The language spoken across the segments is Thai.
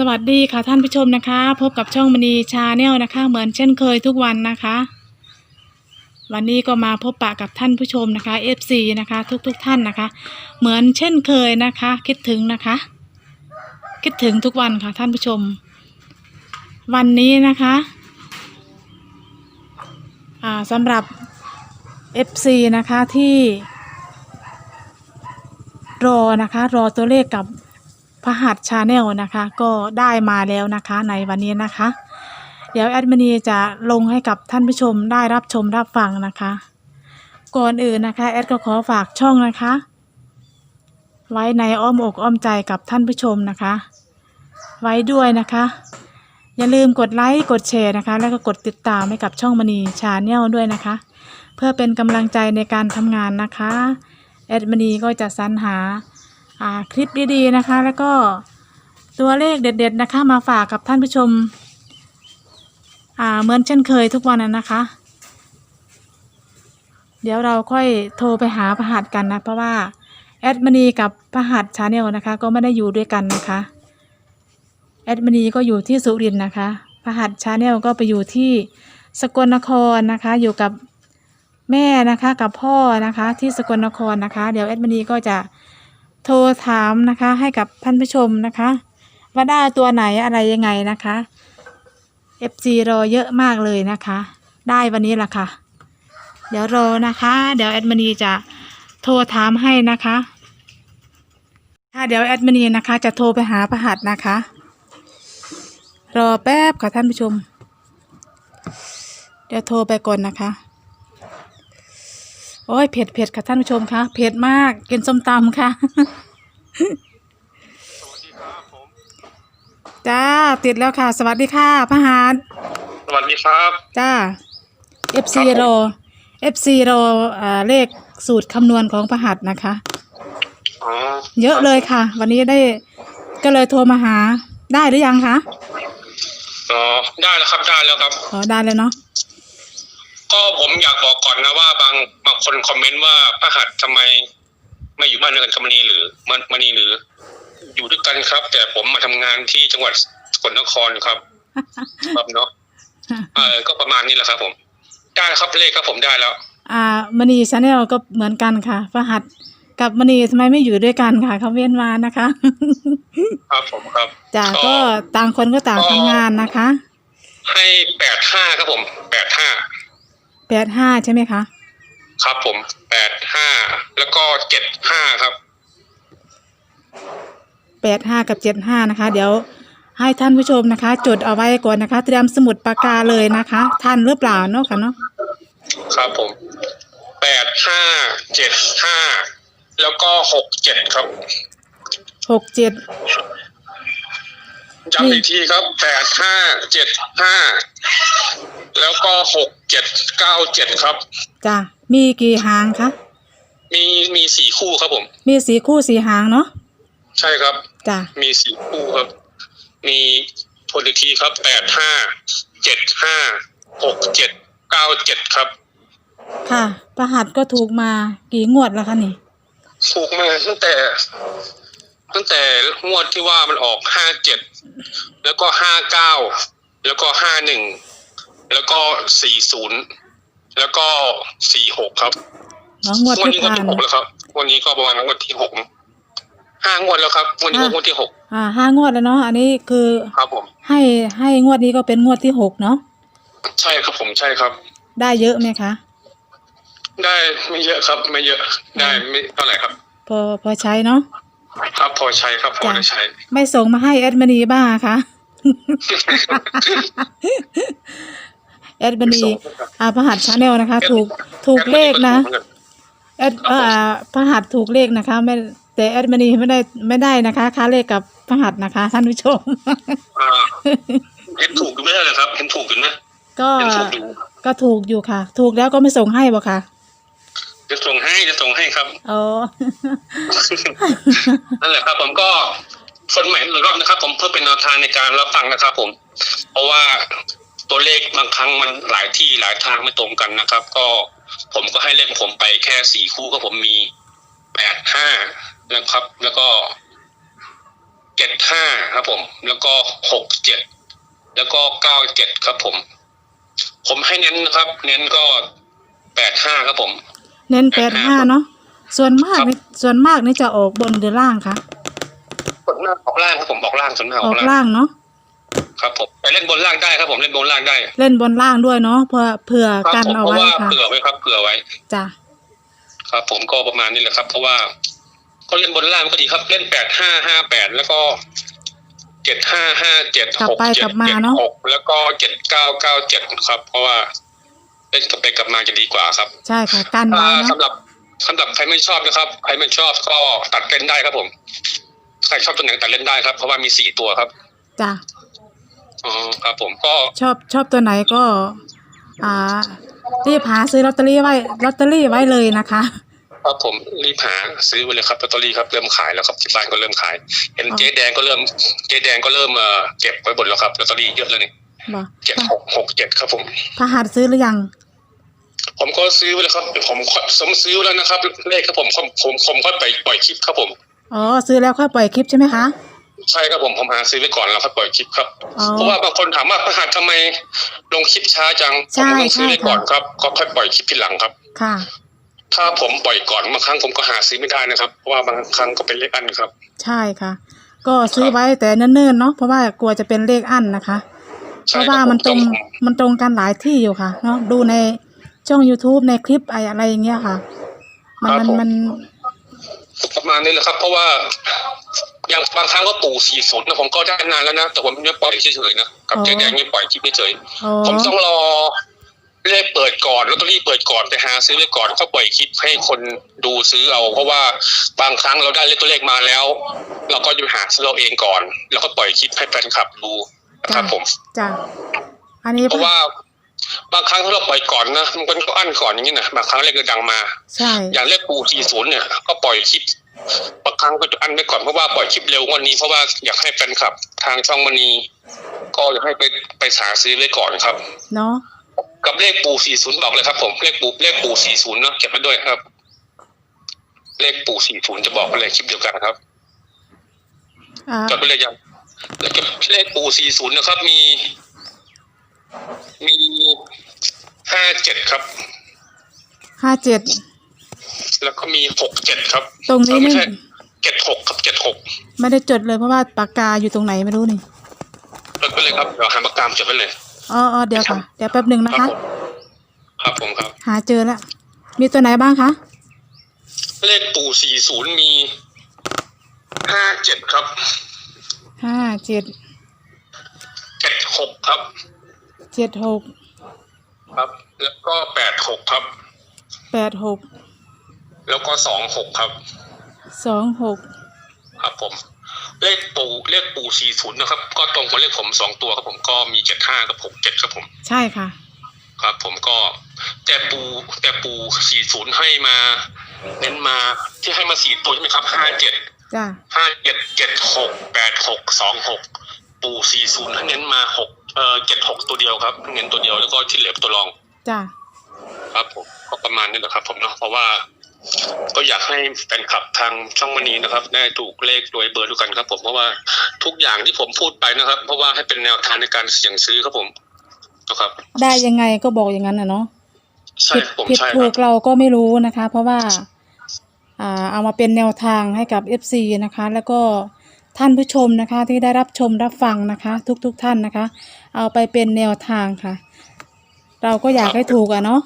สวัสดีค่ะท่านผู้ชมนะคะ พบกับช่องมณีชาแนลนะคะ เหมือนเช่นเคยทุกวันนะคะ วันนี้ก็มาพบปะกับท่านผู้ชมนะคะ FC นะคะ ทุกๆทท่านนะคะ เหมือนเช่นเคยนะคะ คิดถึงนะคะ คิดถึงทุกวันค่ะท่านผู้ชม วันนี้นะคะอ่าสำหรับ FC นะคะที่รอนะคะ รอตัวเลขกับ พระหัตชาแนลนะคะ ก็ได้มาแล้วนะคะในวันนี้นะคะ เดี๋ยวแอดมินีจะลงให้กับท่านผู้ชมได้รับชมรับฟังนะคะ ก่อนอื่นนะคะแอดก็ขอฝากช่องนะคะ ไว้ในอ้อมอกอ้อมใจกับท่านผู้ชมนะคะ ไว้ด้วยนะคะ อย่าลืมกดไลค์กดแชร์นะคะ แล้วก็กดติดตามให้กับช่องมณีชาแนลด้วยนะคะ เพื่อเป็นกำลังใจในการทำงานนะคะแอดมินีก็จะสรรหา อ่าคลิปดีๆนะคะ แล้วก็ตัวเลขเด็ด ๆ นะคะมาฝากกับท่านผู้ชมอ่าเหมือนเช่นเคยทุกวันนะนะคะ เดี๋ยวเราค่อยโทรไปหาพระหัสกันนะ เพราะว่าแอดมินีกับพระหัสชาแนลนะคะ ก็ไม่ได้อยู่ด้วยกันนะคะแอดมินีก็อยู่ที่สุรินทร์นะคะพระหัสชาแนลก็ไปอยู่ที่สกลนครนะคะ อยู่กับแม่นะคะกับพ่อนะคะที่สกลนครนะคะ เดี๋ยวแอดมินีก็จะ โทรถามนะคะ ให้กับท่านผู้ชมนะคะ ว่าได้ตัวไหนอะไรยังไงนะคะ FC รอเยอะมากเลยนะคะ ได้วันนี้ละค่ะ เดี๋ยวรอนะคะ เดี๋ยวแอดมินีจะโทรถามให้นะคะค่ะเดี๋ยวแอดมินีนะคะ จะโทรไปหาประหัสนะคะ รอแป๊บค่ะท่านผู้ชม เดี๋ยวโทรไปก่อนนะคะ โอ้ยเผ็ดเผ็ดค่ะท่านผู้ชมคะเผ็ดมากกินส้มตำค่ะจ้าติดแล้วค่ะ สวัสดีค่ะพระหารสวัสดีครับ จ้า FC ครับผมรอ FC รออ่าเลขสูตรคำนวณของพระหัสนะคะ อ๋อเยอะเลยค่ะ วันนี้ได้ก็เลยโทรมาหาได้หรือยังคะอ๋อได้แล้วครับได้แล้วครับ อ๋อได้แล้วเนาะ ก็ผมอยากบอกก่อนนะว่าบางบางคนคอมเมนต์ว่าพระหัตถ์ทำไม ไม่อยู่บ้านเดียวกันกับมณีหรือมันมณีหรือ อยู่ด้วยกันครับ แต่ผมมาทำงานที่จังหวัดสกลนครครับ ครับเนาะเออก็ประมาณนี้แหละครับ ผม ได้แล้วครับเลขครับผมได้แล้ว อ่ามณีชาแนลก็เหมือนกันค่ะพระหัสกับมณีทำไมไม่อยู่ด้วยกันค่ะเขาเว้นมานะคะ ครับผมครับ จ้าก็ต่างคนก็ต่างทำงานนะคะ ให้แปดห้าครับผมแปดห้า แปดห้าใช่ไหมคะครับผมแปดห้าแล้วก็เจ็ดห้าครับแปดห้ากับเจ็ดห้านะคะ เดี๋ยวให้ท่านผู้ชมนะคะ จดเอาไว้ก่อนนะคะ เตรียมสมุดปากกาเลยนะคะ ท่านหรือเปล่าเนาะค่ะเนาะครับผมแปดห้าเจ็ดห้าแล้วก็หกเจ็ดครับหกเจ็ด ย้ำอีกทีครับแปดห้าเจ็ดห้าแล้วก็หกเจ็ดเก้าเจ็ดครับ จ้ะมีกี่หางคะ มีมีสี่คู่ครับผม มีสีคู่สีหางเนาะ ใช่ครับ จ้ะมีสี่คู่ครับ มีทวนอีกทีครับแปดห้าเจ็ดห้าหกเจ็ดเก้าเจ็ดครับ ค่ะ ประหัสก็ถูกมากี่งวดแล้วคะนี่ ถูกมาตั้งแต่ ตั้งแต่งวดที่ว่ามันออกห้าเจ็ดแล้วก็ห้าเก้าแล้วก็ห้าหนึ่งแล้วก็สี่ศูนย์แล้วก็สี่หกครับอ๋องวดงวดที่นี้งวดผ่านที่หกแล้วครับงวันนี้ก็ประมาณงวดที่หกห้างวดแล้วครับงวดนี้ก็งวดที่หกอ่าห้างวดแล้วเนาะอันนี้คือครับ ผม ให้ให้งวดนี้ก็เป็นงวดที่หกเนาะใช่ครับผมใช่ครับ ได้เยอะไหมคะ ได้ไม่เยอะครับ ไม่เยอะได้ไม่เท่าไหร่ครับ พอพอใช้เนาะ ครับพอใช้ครับพอจ้ะได้ใช้ ไม่ส่งมาให้แอดมินีบ้างอะคะแอดมินีอ่าพระหัสชาแนลนะคะ ถูกถูกเลขนะแอดอ่าพระหัสถูกเลขนะคะ ไม่แต่แอดมินีไม่ได้ไม่ได้นะคะค่าเลขกับพระหัสนะคะท่านผู้ชมอ่าเห็นถูกอยู่ไม่ใช่เหรอครับเห็นถูกอยู่นะก็เห็นถูกอยู่ก็ถูกอยู่ค่ะ ถูกแล้วก็ไม่ส่งให้บ่ค่ะ จะส่งให้จะส่งให้ครับอ๋อนั่นแหละครับ ผมก็คนใหม่หนึ่งรอบนะครับ ผมเพื่อเป็นแนวทางในการรับฟังนะครับ ผม เพราะว่าตัวเลขบางครั้งมันหลายที่หลายทางไม่ตรงกันนะครับ ก็ผมก็ให้เลขของผมไปแค่สี่คู่ก็ผมมีแปดห้านะครับ แล้วก็เจ็ดห้าครับ ผม แล้วก็หกเจ็ดแล้วก็เก้าเจ็ดครับ ผม ผมให้เน้นนะครับ เน้นก็แปดห้าครับผม เน้นแปดห้าเนาะส่วนมากครับนี่ส่วนมากนี่จะออกบนหรือล่างคะส่วนมากออกล่างครับผมออกล่างส่วนมากออออกกล่าง ล่างเนาะครับผมไปเล่นบนล่างได้ครับผมเล่นบนล่างได้เล่นบนล่างด้วยเนาะเพื่อเผื่อครับกันผมเอาเพราะไว้ว่าค่ะเผื่อไว้ครับเผื่อไว้ จ้ะครับ ผมก็ประมาณนี้แหละครับ เพราะว่า ก็เล่นบนล่างก็ดีครับ เล่นแปดห้าห้าแปดแล้วก็เจ็ดห้าห้าเจ็ดกลับหกไปเจ็กดลับมาเจ็ดเนาะหกแล้วก็เจ็ดเก้าเก้าเจ็ดครับ เพราะว่า เล่นกลับไปกลับมาจะดีกว่าครับ ใช่ค่ะกันไว้อ่าเนาะสำหรับสำหรับใครไม่ชอบนะครับ ใครไม่ชอบก็ตัดเล่นได้ครับผมใครชอบตัวไหนตัดเล่นได้ครับ เพราะว่ามีสี่ตัวครับจ้ะอ๋อครับ ผมก็ชอบชอบตัวไหนก็ อ่ารีบหาซื้อลอตเตอรี่ไว้ลอตเตอรี่ไว้เลยนะคะครับผมรีบหาซื้อไปเลยครับลอตเตอรี่ครับเริ่มขายแล้วครับที่บ้านก็เริ่มขาย เห็นอ๋อเจ๊แดงก็เริ่มเจ๊แดงก็เริ่มเอ่อเก็บไว้บนแล้วครับลอตเตอรี่เยอะแล้วนี่ บอกเจ็ดหกหกเจ็ดครับผมพหัสซื้อหรือยัง ผมก็ซื้อไปแล้วครับ ผมสมซื้อแล้วนะครับเลขครับผมผมผมผมก็ไปปล่อยคลิปครับผมอ๋อซื้อแล้วค่อยปล่อยคลิปใช่ไหมคะใช่ครับผมผมหาซื้อไว้ก่อนแล้วค่อยปล่อยคลิปครับอ๋อเพราะว่าบางคนถามว่าพระหัสทำไมลงคลิปช้าจังใช่ผมต้องซื้อไว้ใช่ค่ะก่อนครับก็ค่อยปล่อยคลิปทีหลังครับ ค่ะ ถ้าผมปล่อยก่อนบางครั้งผมก็หาซื้อไม่ได้นะครับ เพราะว่าบางครั้งก็เป็นเลขอันครับ ใช่ค่ะ ก็ซื้อไว้แต่เนิ่นๆเนาะเพราะว่ากลัวจะเป็นเลขอั้นนะคะ เพใช่ราะคว่าบมันตรงผมันตรงกันหลายที่อยู่ค่ะเนาะดูในช่อง YouTube ในคลิปอะไรอะไรอย่างเงี้ยค่ะ มันมันมันประมาณนี้แหละครับ เพราะว่าอย่างบางครั้งก็ปู่สี่ศูนย์นะผมก็ได้นานแล้วนะ แต่ผมไม่ปล่อยเฉยๆนะกับเจ๊แดงไม่ปล่อยคลิปเฉยอ๋อๆผมต้องรอเลขเปิดก่อนลอตเตอรี่เปิดก่อนไปหาซื้อไว้ก่อนก็ปล่อยคลิปให้คนดูซื้อเอา เพราะว่าบางครั้งเราได้เลขตัวเลขมาแล้ว เราก็จะไปหาซื้อเราเองก่อน แล้วก็ปล่อยคลิปให้แฟนคลับดูนะ ครับผมจ้ะอันนี้เพราะว่าบางครั้งถ้าเราปล่อยก่อนนะมันก็อั้นก่อนอย่างนี้นะบางครั้งเลขก็ดังมาใช่อย่างเลขปูทีศูนย์เนี่ยก็ปล่อยคลิปบางครั้งก็จะอั้นไว้ก่อนเพราะว่าปล่อยคลิปเร็วกวันนี้เพราะว่าอยากให้แฟนคลับ ทางช่องมณีก็อยากให้ไปไปหาซื้อไว้ก่อนครับ เนาะกับเลขปูสี่ศูนย์บอกเลยครับ ผมเลขปูเลขปูสี่ศูนย์เนาะเก็บไว้ด้วยครับ เลขปูสี่ศูนย์จะบอกไปเลยคลิปเดียวกันครับอ่าจดไปเลยยัง แล้วก็เลขปูสี่ศูนย์นะครับ มี มีห้าเจ็ดครับ ห้าเจ็ด แล้วก็มีหกเจ็ดครับตรงนี้เออไม่ไม่ใช่เจ็ดหกครับเจ็ดหกไม่ได้จดเลยเพราะว่าปากกาอยู่ตรงไหนไม่รู้นี่จดไปเลยครับเดี๋ยวหาปากกามจดไปเลย อ๋ออ๋อเดี๋ยวค่ะ เดี๋ยวแป๊บหนึ่งนะครัคะ ผมครับผมครับ หาเจอแล้วมีตัวไหนบ้างคะเลขปู่สี่ศูนย์มีห้าเจ็ดครับ ห้าเจ็ดเจ็ดหกครับ เจ็ดหกครับ แล้วก็แปดหกครับ แปดหกแล้วก็สองหกครับสองหกครับผม เลขปู่เลขปู่สี่ศูนย์นะครับ ก็ตรงกับเลขผมสองตัวครับผมก็มีเจ็ดห้ากับหกเจ็ดครับผม ใช่ค่ะ ครับ ผมก็แต่ปูแต่ปูสี่ศูนย์ให้มาเน้นมาที่ให้มาสี่ตัวใช่ไหมครับห้าเจ็ด จ้ะห้าเจ็ดเจ็ดหกแปดหกสองหกปูสี่ศูนย์เน้นมาหกเอ่อเจ็ดหกตัวเดียวครับเน้นตัวเดียวแล้วก็ที่เหลือเป็นตัวรองจ้ะครับผมก็ประมาณนี้แหละครับ ผมเนาะเพราะว่า ก็อยากให้แฟนคลับทางช่องมณีนะครับ ได้ถูกเลขโดยเบอร์ด้วยกันครับ ผมเพราะว่าทุกอย่างที่ผมพูดไปนะครับ เพราะว่าให้เป็นแนวทางในการเสี่ยงซื้อครับผมนะครับ ได้ยังไงก็บอกอย่างนั้นนะเนาะใช่ผิดผมผิดใช่คถูรับกเราก็ไม่รู้นะคะ เพราะว่าอ่า เอามาเป็นแนวทางให้กับ FC นะคะ แล้วก็ท่านผู้ชมนะคะที่ได้รับชมรับฟังนะคะ ทุกๆทท่านนะคะ เอาไปเป็นแนวทางค่ะ เราก็อยากให้ถูกอะเนาะ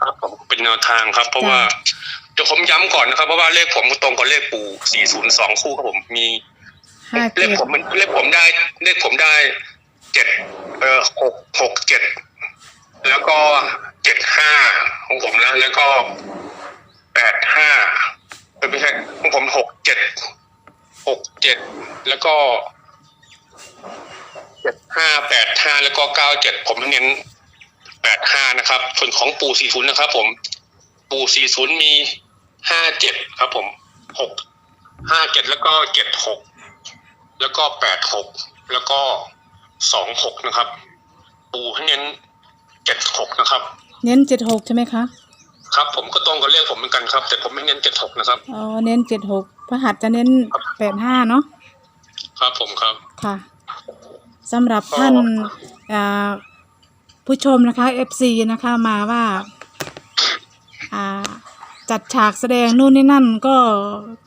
ครับผมเป็นแนวทางครับ เพราะว่าเดี๋ยวผมย้ำก่อนนะครับเพราะว่าเลขผมตรงกับเลขปู่402 คู่ครับผมมี ห้าเลเจ็ขดผมมันเลขผมได้เลขผมได้เจ็ดเอ่อหกหกเจ็ดแล้วก็เจ็ดห้าของผมนะแล้วก็แปดห้าไม่ใช่ ของผมหกเจ็ดหกเจ็ดแล้วก็เจ็ดห้าแปดห้าแล้วก็เก้าเจ็ดผมเน้นแปดห้านะครับ ส่วนของปู่สี่ศูนย์นะครับ ผม ปู่สี่ศูนย์มีห้าเจ็ดครับ ผมหกห้าเจ็ดแล้วก็เจ็ดหกแล้วก็แปดหกแล้วก็สองหกนะครับ ปูให้เน้นเจ็ดหกนะครับ เน้นเจ็ดหกใช่ไหมคะ ครับ ผมก็ตรงกับเลขผมเหมือนกันครับ แต่ผมไม่เน้นเจ็ดหกนะครับอ๋อเน้นเจ็ดหกพระหัสจะเน้นแปดห้าเนาะครับผมครับค่ะสำหรับท่านอ่าผู้ชมนะคะ FC นะคะมาว่าอ่าจัดฉากแสดงนู่นนี่นั่นก็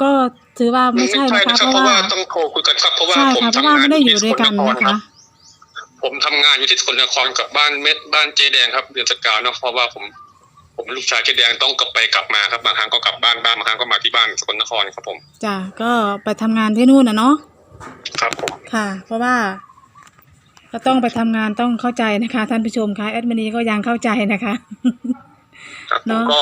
ก็ถือว่าไม่ใช่นะคะนะเพรับราะเพราะว่าว่าต้องโทรคุยกันครับเพราะว่าใช่ผมค่ะเพราะทำว่างานไม่ได้อยู่ที่ด้วยกันสกลนะครัคะบผมทำงานอยู่ที่สกลนครกับบ้านเม็ดบ้านเจแดงครับเดือนสกาวเนาะเพราะว่าผม ผมลูกชายเจแดงต้องกลับไปกลับมาครับบางครั้งก็กลับบ้านบ้างบางครั้งก็มาที่บ้านสกลนครครับผมจ้ะก็ไปทำงานที่นู่นนะเนาะครับผมค่ะ เพราะว่า ก็ต้องไปทำงานต้องเข้าใจนะคะ ท่านผู้ชมคะแอดมินีก็ยังเข้าใจนะคะ ครับผเนมอะก็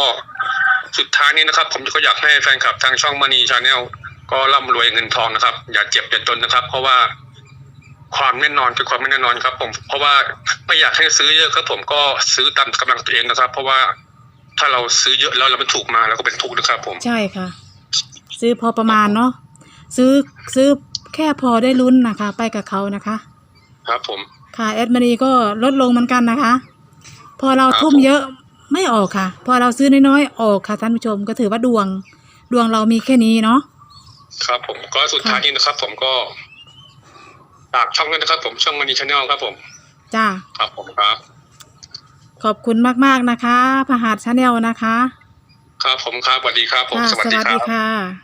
สุดท้ายนี้นะครับ ผมก็อยากให้แฟนคลับทางช่องมณีชาแนลก็ร่ำรวยเงินทองนะครับ อย่าเจ็บอย่าจนนะครับ เพราะว่าความแน่นอนคือความไม่แน่นอนครับ ผม เพราะว่าไม่อยากให้ซื้อเยอะครับผมก็ซื้อตามกำลังตัวเองนะครับ เพราะว่า ถ้าเราซื้อเยอะแล้วเราเป็นถูกมาเราก็เป็นทุกข์นะครับ ผมใช่ค่ะ ซื้อพอประมาณเนาะซื้อซื้อแค่พอได้ลุ้นนะคะ ไปกับเขานะคะ ครับ ผม ค่ะแอดมินีก็ลดลงเหมือนกันนะคะ พอเราครับทุ่มเยอะไม่ออกค่ะ พอเราซื้อน้อยๆออกค่ะท่านผู้ชมก็ถือว่าดวง ดวงเรามีแค่นี้เนาะ ครับ ผมก็สุดท้ายนี้นะครับ ผมก็ฝากช่องด้วยนะครับ ผมช่องมณีชาแนลครับ ผม จ้า ครับผมครับ ขอบคุณมากๆนะคะพหัสชาแนลนะคะ ครับผมครับสวัสดีครับผมค่ะสวัสสดีวัสครัดีบค่ะ